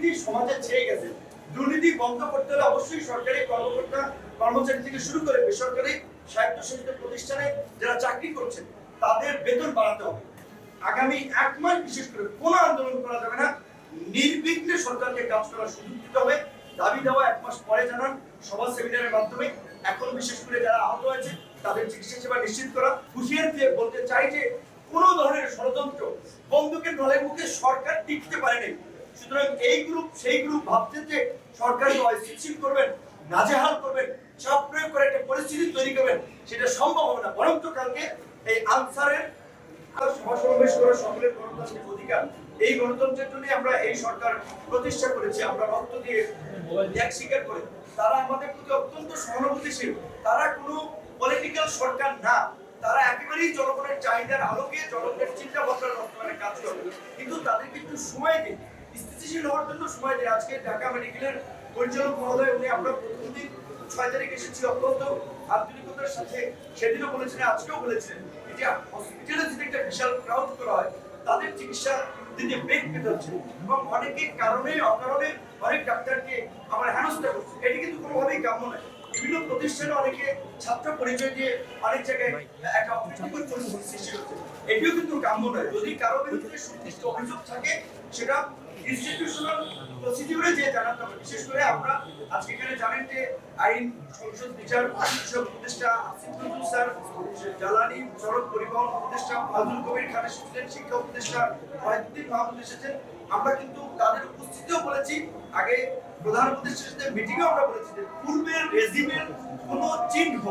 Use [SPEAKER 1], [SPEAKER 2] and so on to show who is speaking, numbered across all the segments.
[SPEAKER 1] দুর্নীতি সমাজে ছেয়ে গেছে। দুর্নীতি বন্ধ করতে হলে অবশ্যই সরকারি কর্মকর্তা, কর্মচারী থেকে শুরু করে বেসরকারি স্বায়ত্তশাসিত প্রতিষ্ঠানে যারা চাকরি করছেন, তাদের বেতন বাড়াতে হবে। আগামী এক মাস বিশেষ করে কোনো আন্দোলন করা যাবে না। নির্বিঘ্নে সরকারকে কাজ করার সুযোগ দিতে হবে। দাবি দেওয়া এক মাস পরে জানান সভা সেমিনারের মাধ্যমে। এখন বিশেষ করে যারা আহত হয়েছে, তাদের চিকিৎসা সেবা নিশ্চিত করা। হুঁশিয়ার দিয়ে বলতে চাই যে, কোন ধরনের ষড়যন্ত্র বন্দুকের নলের মুখে সরকার টিকতে পারেনি। সুতরাং এই গ্রুপ সেই গ্রুপ ভাবছে যে সরকারকে অস্থিতিশীল করবেন, নাজেহাল করবেন, চাপ প্রয়োগ করে একটা পরিস্থিতি তৈরি করবেন, সেটা সম্ভব হবে না। বরঞ্চ কালকে এই আনসারের সমাবেশ করা সকলের গণতান্ত্রিক অধিকার, এই গণতন্ত্রের জন্য আমরা এই সরকার প্রতিষ্ঠা করেছি, আমরা রক্ত দিয়ে ত্যাগ স্বীকার করে। তারা আমাদের প্রতি অত্যন্ত সহানুভূতিশীল। তারা কোনো পলিটিক্যাল সরকার না। তারা একেবারেই জনগণের চাহিদার আলোকে জনগণের চিন্তা ভাবনার বর্তমানে কাজ করে। কিন্তু তাদেরকে একটু সময় দিন। স্থিতিশীল হওয়ার জন্য সময় দিন আজকে ঢাকা মেডিকেলের পরিচালক মহোদয়, উনি আমরা প্রথম দিন ছয় তারিখ এসেছি অত্যন্ত সাথে। সেদিনও বলেছিলেন, আজকেও বলেছিলেন এই যে হসপিটালে যদি একটা বিশাল ক্রাউড করা হয়, তাদের চিকিৎসা দিতে বেগ পেতে হচ্ছে এবং অনেকে কারণে, অকারণে অনেক ডাক্তারকে আমরা হেনস্থা করছি। এটি কিন্তু কোনোভাবেই কাম্য নয়। বিভিন্ন প্রতিষ্ঠানে অনেকে ছাত্র পরিচয় দিয়ে অনেক জায়গায় একটা অপ্রীতিকর পরিস্থিতি সৃষ্টি হচ্ছে। এটিও কিন্তু কাম্য নয়। যদি কারও বিরুদ্ধে সুনির্দিষ্ট অভিযোগ থাকে, সেটা ইনস্টিটিউশনাল প্রসিডিউরে যে জানাতে হবে। বিশেষ করে আমরা আজকে এখানে জানেন যে আইন সংসদ বিচার বিষয়ক উপদেষ্টা আসিফ স্যার, জ্বালানি সড়ক পরিবহন উপদেষ্টা ফাজুল কবির খান এসেছিলেন শিক্ষা উপদেষ্টা ওয়াহিদুদ্দিন মাহমুদ এসেছেন। আমরা কিন্তু বলেছি, আগে প্রধান উপদেষ্টার সাথে মিটিংও আমরা বলেছি যে পূর্বের রেজিমের কোনো চিহ্ন,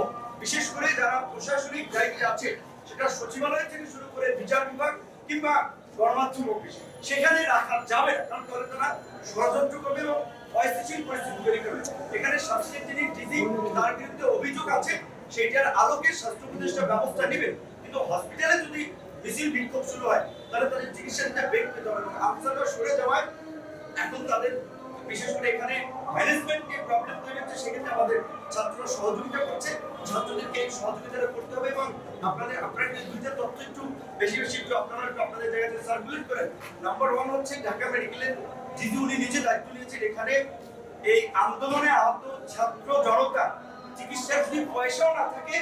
[SPEAKER 1] বিশেষ করে যারা প্রশাসনিক জায়গায় আছে, সেটা সচিবালয় থেকে শুরু করে বিচার বিভাগ কিংবা গণমাধ্যম অফিস, সেখানে রাখা যাবে কারণ তাহলে তারা ষড়যন্ত্র করবে এবং অস্থিতিশীল পরিস্থিতি তৈরি করবে। এখানে স্বাস্থ্যের যিনি ডিজি তার বিরুদ্ধে অভিযোগ আছে, সেইটার আলোকে স্বাস্থ্য উপদেষ্টা ব্যবস্থা নেবে। কিন্তু হসপিটালে যদি মিছিল বিক্ষোভ শুরু হয়, তাহলে তাদের চিকিৎসা নিতে বেগ পেতে হবে আফসাররা সরে যাওয়ায় এখন তাদের, বিশেষ করে এখানে ম্যানেজমেন্ট নিয়ে প্রবলেম তৈরি হচ্ছে, সেক্ষেত্রে আমাদের ছাত্ররা সহযোগিতা করছে, ছাত্রদেরকে এই সহযোগিতাটা করতে হবে এবং আপনাদের, আপনারা দুইটা তথ্য একটু বেশি বেশি একটু আপনারা একটু আপনাদের জায়গাতে সার্কুলেট করেন নাম্বার ওয়ান হচ্ছে ঢাকা মেডিকেলের যিনি, উনি নিজে দায়িত্ব নিয়েছেন এখানে, এই আন্দোলনে আহত ছাত্র জনতা, চিকিৎসার যদি পয়সাও না থাকে,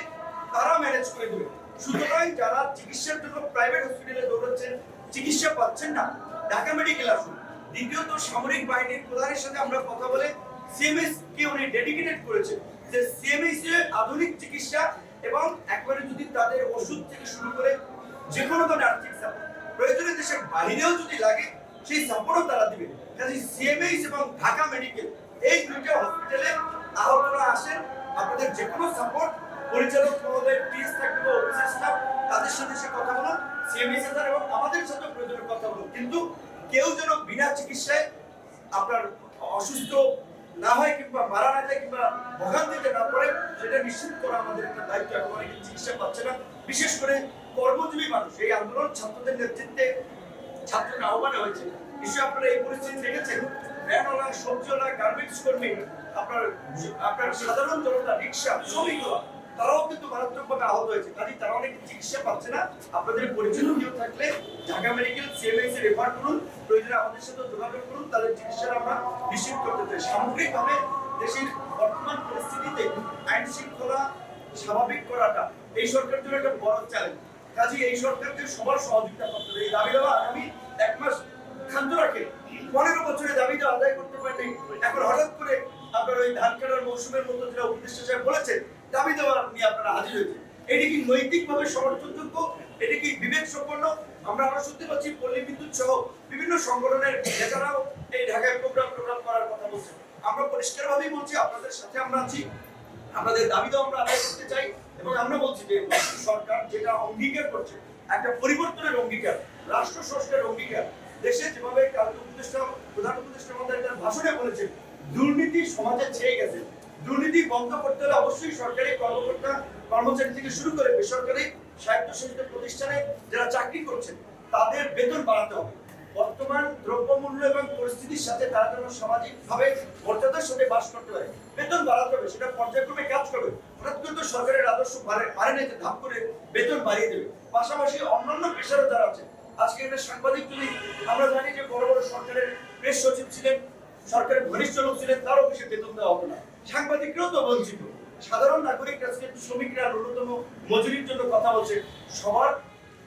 [SPEAKER 1] তারা ম্যানেজ করে দেবে। সুতরাং যারা চিকিৎসার জন্য প্রাইভেট হসপিটালে দৌড়াচ্ছেন, চিকিৎসা পাচ্ছেন না, ঢাকা মেডিকেল আসুন। দ্বিতীয়ত সামরিক বাহিনীর প্রধানের সাথে আমরা কথা বলে সিএমএস কে উনি ডেডিকেটেড করেছে যে সিএমএস এর আধুনিক চিকিৎসা এবং একবারে যদি তাদের ওষুধ থেকে শুরু করে যে কোনো ধরনের আর্থিক সাপোর্ট, প্রয়োজনে দেশের বাইরেও যদি লাগে, সেই সাপোর্টও তারা দিবে কাজে সিএমএস এবং ঢাকা মেডিকেল এই দুইটা হসপিটালে আহতরা আসেন। আপনাদের যে কোনো সাপোর্ট, পরিচালক মহোদয় পিএস থাকবে বা অফিসের স্টাফ তাদের সাথে সে কথা বলুন। সিএমএস এবং আমাদের সাথে প্রয়োজনে কথা বলুন। কিন্তু কেউ যেন বিনা চিকিৎসায় আপনার অসুস্থ না হয় কিংবা মারা না যায় কিংবা ভোগান্তিতে না পড়ে, সেটা নিশ্চিত করা আমাদের একটা দায়িত্ব। এখন অনেকে চিকিৎসা পাচ্ছে না। বিশেষ করে কর্মজীবী মানুষ, এই আন্দোলন ছাত্রদের নেতৃত্বে ছাত্রদের আহ্বানে হয়েছে। নিশ্চয়ই আপনারা এই পরিস্থিতি দেখেছেন। ভ্যানওয়ালা সবজিওয়ালা, গার্মেন্টস কর্মী, আপনার আপনার সাধারণ জনতা, রিক্সা, শ্রমিকরা তারাও কিন্তু মারাত্মকভাবে আহত হয়েছে। কাজে তারা অনেক চিকিৎসা পাচ্ছে না। আপনাদের পরিচিত কেউ থাকলে ঢাকা মেডিকেল সিএমএস এ রেফার করুন। প্রয়োজনে আমাদের সাথে যোগাযোগ করুন। তাদের চিকিৎসা আমরা নিশ্চিত করতে চাই। সামগ্রিকভাবে দেশের বর্তমান পরিস্থিতিতে আইন শৃঙ্খলা স্বাভাবিক করাটা এই সরকারের জন্য একটা বড় চ্যালেঞ্জ কাজে এই সরকারকে সবার সহযোগিতা করতে হবে। এই দাবি দেওয়া আগামী এক মাস খাদ্য রাখে। পনেরো বছরে দাবিটা আদায় করতে পারেনি এখন হঠাৎ করে আপনার ওই ধান কাটার মৌসুমের মতো যেটা উপদেষ্টা সাহেব বলেছেন, দাবি দেওয়া নিয়ে আপনারা হাজির হয়েছে এটি কি নৈতিকভাবে সমর্থনযোগ্য? এটি কি বিবেক সম্পন্ন আমরা আমরা শুনতে পাচ্ছি, পল্লী বিদ্যুৎ সহ বিভিন্ন সংগঠনের নেতারাও এই ঢাকায় প্রোগ্রাম প্রোগ্রাম করার কথা বলছে আমরা পরিষ্কারভাবেই বলছি, আপনাদের সাথে আমরা আছি। আমাদের দাবি তো আমরা আদায় করতে চাই এবং আমরা বলছি যে সরকার যেটা অঙ্গীকার করছে, একটা পরিবর্তনের অঙ্গীকার রাষ্ট্র সংস্কারের অঙ্গীকার। দেশে যেভাবে কালকে উপদেষ্টা, প্রধান উপদেষ্টা তার ভাষণে বলেছেন দুর্নীতি সমাজে ছেয়ে গেছে। দুর্নীতি বন্ধ করতে হলে অবশ্যই সরকারি কর্মকর্তা, কর্মচারী থেকে শুরু করে বেসরকারি স্বায়ত্তশাসিত প্রতিষ্ঠানে যারা চাকরি করছেন, তাদের বেতন বাড়াতে হবে। বর্তমান দ্রব্যমূল্য এবং পরিস্থিতির সাথে তারা যেন সামাজিকভাবে মর্যাদার সাথে বাস করতে পারে। বেতন বাড়াতে হবে, সেটা পর্যায়ক্রমে কাজ করবে। হঠাৎ করে তো সরকারের আদর্শ পারে পারে না, যে ধাপ করে বেতন বাড়িয়ে দেবে। পাশাপাশি অন্যান্য পেশারও যারা আছে আজকে একটা সাংবাদিক যদি, আমরা জানি যে বড় বড় সরকারের প্রেস সচিব ছিলেন সরকারের ঘনিষ্ঠ লোক ছিলেন, তারও বেশি বেতন দেওয়া হতো না। সাংবাদিকরাও তো বঞ্চিত। সাধারণ নাগরিক আজকে শ্রমিকরা ন্যূনতম মজুরির জন্য কথা বলছে। সবার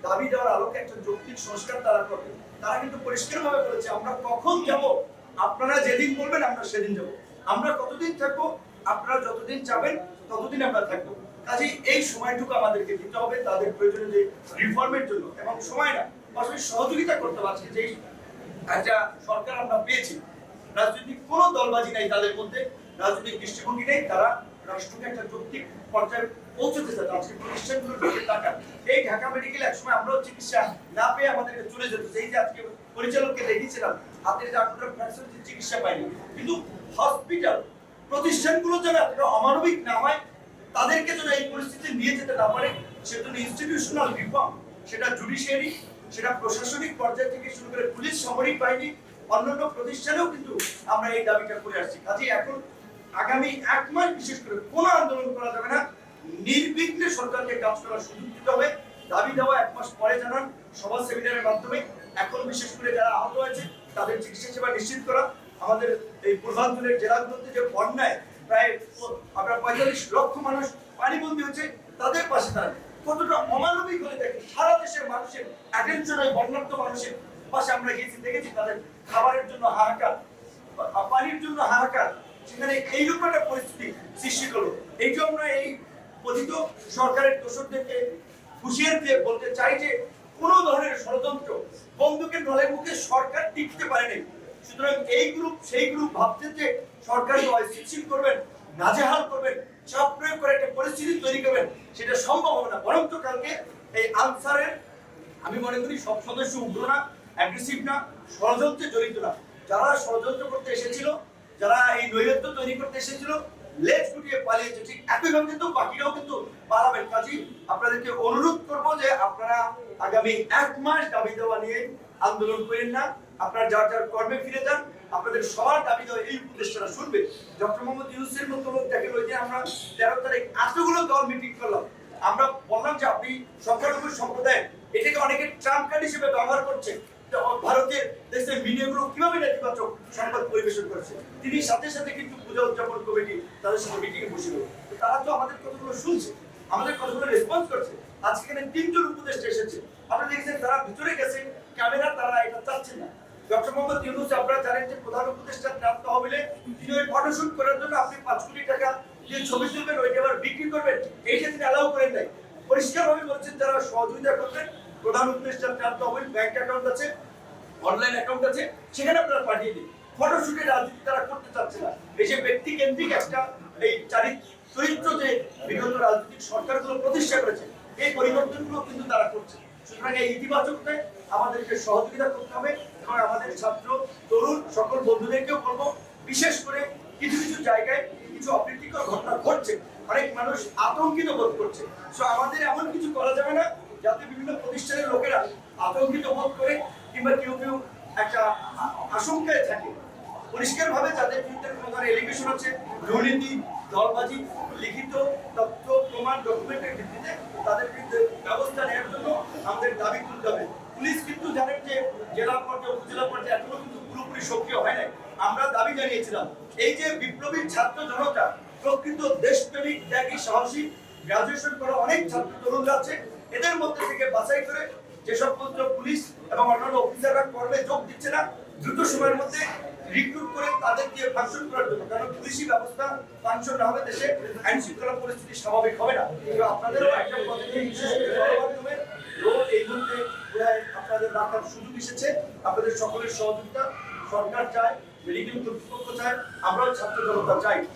[SPEAKER 1] দাবি দেওয়ার আলোকে একটা যৌক্তিক সংস্কার তারা করবে। তারা কিন্তু পরিষ্কারভাবে বলেছে, আমরা কখন যাব? আপনারা যেদিন বলবেন, আমরা সেদিন যাব। আমরা কতদিন থাকব? আপনারা যতদিন যাবেন ততদিন আমরা থাকব। কাজেই এই সময়টুকু আমাদেরকে দিতে হবে তাদের প্রয়োজনীয় যে রিফর্মের জন্য। এবং সময় না পাশাপাশি সহযোগিতা করতে আজকে যেই একটা সরকার আমরা পেয়েছি রাজনৈতিক কোনো দলবাজি নাই তাদের মধ্যে, রাজনৈতিক দৃষ্টিভঙ্গি নেই, তারা রাষ্ট্রকে একটা যৌক্তিক পর্যায়ে পৌঁছতে চায়। আজকে প্রতিষ্ঠানগুলোর দিকে তাকান এই ঢাকা মেডিকেল একসময় আমরাও চিকিৎসা না পেয়ে আমাদেরকে চলে যেত। সেই যে আজকে পরিচালককে দেখিয়েছিলাম, হাতের যে আপনারা ফ্র্যাকচার চিকিৎসা পাইনি কিন্তু হসপিটাল প্রতিষ্ঠানগুলো যেন এতটা অমানবিক না হয়, তাদেরকে যেন এই পরিস্থিতি নিয়ে যেতে না পারে সেজন্য ইনস্টিটিউশনাল রিফর্ম সেটা জুডিশিয়ারি সেটা প্রশাসনিক পর্যায় থেকে শুরু করে পুলিশ সামরিক বাহিনী অন্যান্য প্রতিষ্ঠানেও কিন্তু আমরা এই দাবিটা করে আসছি। কাজে এখন আগামী এক মাস বিশেষ করে কোনো আন্দোলন করা যাবে না। নির্বিঘ্নে সরকারকে কাজ করার সুযোগ দিতে হবে। দাবি দেওয়া এক মাস পরে জানান সভা সেমিনারের মাধ্যমে। এখন বিশেষ করে যারা আহত হয়েছে, তাদের চিকিৎসা সেবা নিশ্চিত করা। আমাদের এই পূর্বাঞ্চলের জেলাগুলোতে যে বন্যায় প্রায় আমরা পঁয়তাল্লিশ লক্ষ মানুষ পানিবন্দী হচ্ছে তাদের পাশে দাঁড়ান। কতটা অমানবিক হয়ে থাকে সারা দেশের মানুষের অ্যাটেনশন ওই বন্যার্থ মানুষের পাশে আমরা গেছি দেখেছি তাদের খাবারের জন্য হাহাকার পানির জন্য হাহাকার, সেখানে এইরকম একটা পরিস্থিতি সৃষ্টি করল। এই জন্য এই পতিত সরকারের দোষরদেরকে হুঁশিয়ার দিয়ে বলতে চাই যে, কোনো ধরনের ষড়যন্ত্র বন্দুকের নলের মুখে সরকার টিকতে পারেনি সুতরাং এই গ্রুপ সেই গ্রুপ ভাবছে যে সরকারকে অস্থিতিশীল করবেন, নাজেহাল করবেন, চাপ প্রয়োগ করে একটা পরিস্থিতি তৈরি করবেন, সেটা সম্ভব হবে না। বরং তো কালকে এই আনসারের, আমি মনে করি সব সদস্য উগ্র না অ্যাগ্রেসিভ না ষড়যন্ত্রে জড়িত না। যারা ষড়যন্ত্র করতে এসেছিল, যারা এই নৈরাত্য তৈরি করতে এসেছিল, লেজ গুটিয়ে পালিয়েছে ঠিক একইভাবে কিন্তু বাকিরাও কিন্তু পালাবেন। কাজী, আপনাদেরকে অনুরোধ করব যে আপনারা আগামী এক মাস দাবি দেওয়া নিয়ে আন্দোলন করেন না। আপনারা যার যার কর্মে ফিরে যান, আপনাদের সবার দাবি দেওয়া এই উপদেষ্টারা শুনবে। ডক্টর মোহাম্মদ ইউনুসের মতো লোক দেখেন ওই যে আমরা তেরো তারিখ এতগুলো দল মিটিং করলাম। আমরা বললাম যে আপনি সংখ্যালঘু সম্প্রদায়, এটাকে অনেকে ট্রাম্প কার্ড হিসেবে ব্যবহার করছে। ভারতের দেশের মিডিয়াগুলো কীভাবে নেতিবাচক সংবাদ পরিবেশন করেছে? তিনি সাথে সাথে কিন্তু পূজা উদযাপন কমিটি তাদের সাথে মিটিং এ বসে তারা তো আমাদের কথাগুলো শুনছে, আমাদের কথাগুলো রেসপন্স করছে। আজকে এখানে তিনজন উপদেষ্টা এসেছে। আপনারা দেখেছেন তারা ভিতরে গেছে, ক্যামেরা তারা এটা চাচ্ছেন না। ডক্টর মোহাম্মদ ইউনুস জানেন যে প্রধান উপদেষ্টা তিনি ওই ফটোশুট করার জন্য আপনি পাঁচ কোটি টাকা দিয়ে ছবি তুলবেন ওইটা আবার বিক্রি করবেন, এইটা তিনি অ্যালাউ করেন নাই। পরিষ্কারভাবে বলছেন, যারা সহযোগিতা করবেন, প্রধান উপদেষ্টা প্রাপ্ত হবেন ব্যাংক অ্যাকাউন্ট আছে অনলাইন অ্যাকাউন্ট আছে, সেখানে আপনারা পাঠিয়ে দিন। ফটোশুটের রাজনীতি তারা করতে চাচ্ছে না। এই যে ব্যক্তি কেন্দ্রিক একটা এই চারিত্র যে বিগত রাজনৈতিক সরকারগুলো প্রতিষ্ঠা করেছে। এই পরিবর্তনগুলো কিন্তু তারা করছে। সুতরাং এই ইতিবাচকতে আমাদেরকে সহযোগিতা করতে হবে এবং আমাদের ছাত্র, তরুণ সকল বন্ধুদেরকেও বলব, বিশেষ করে কিছু কিছু জায়গায় কিছু অপ্রীতিকর ঘটনা ঘটছে। অনেক মানুষ আতঙ্কিত বোধ করছে। সো আমাদের এমন কিছু করা যাবে না যাতে বিভিন্ন প্রতিষ্ঠানের লোকেরা আতঙ্কিত বোধ করে কিংবা কেউ কেউ একটা আ- আশঙ্কায় থাকে। পরিষ্কারভাবে যাদের বিরুদ্ধে কোনো ধরনের এলিগেশন আছে দুর্নীতি, দলবাজি, লিখিত তথ্য, প্রমাণ ডকুমেন্টের ভিত্তিতে তাদের বিরুদ্ধে ব্যবস্থা নেওয়ার জন্য আমাদের দাবি তুলতে হবে। পুলিশ কিন্তু জানেন যে জেলা পর্যায়ে, উপজেলা পর্যায়ে এখনও কিন্তু পুরোপুরি সক্রিয় হয় নাই। আমরা দাবি জানিয়েছিলাম, এই যে বিপ্লবী ছাত্র জনতা, প্রকৃত দেশপ্রেমিক, ত্যাগী, সাহসী গ্রাজুয়েশন করা অনেক ছাত্র তরুণরা আছে, এদের মধ্যে থেকে বাছাই করে যেসব পত্র পুলিশ এবং অন্যান্য অফিসাররা কর্মে যোগ দিচ্ছে না দ্রুত সময়ের মধ্যে রিক্রুট করে তাদেরকে ফাংশন করার জন্য, কারণ পুলিশি ব্যবস্থা ফাংশন না হবে দেশে আইন শৃঙ্খলা পরিস্থিতি স্বাভাবিক হবে না। তো আপনাদেরও একটা গণমাধ্যমে রোল এই মুহূর্তে আপনাদের রাখার সুযোগ এসেছে। আপনাদের সকলের সহযোগিতা, সরকার চায় মেডিকেল কর্তৃপক্ষ চায়, আমরাও ছাত্র জনতা চাই।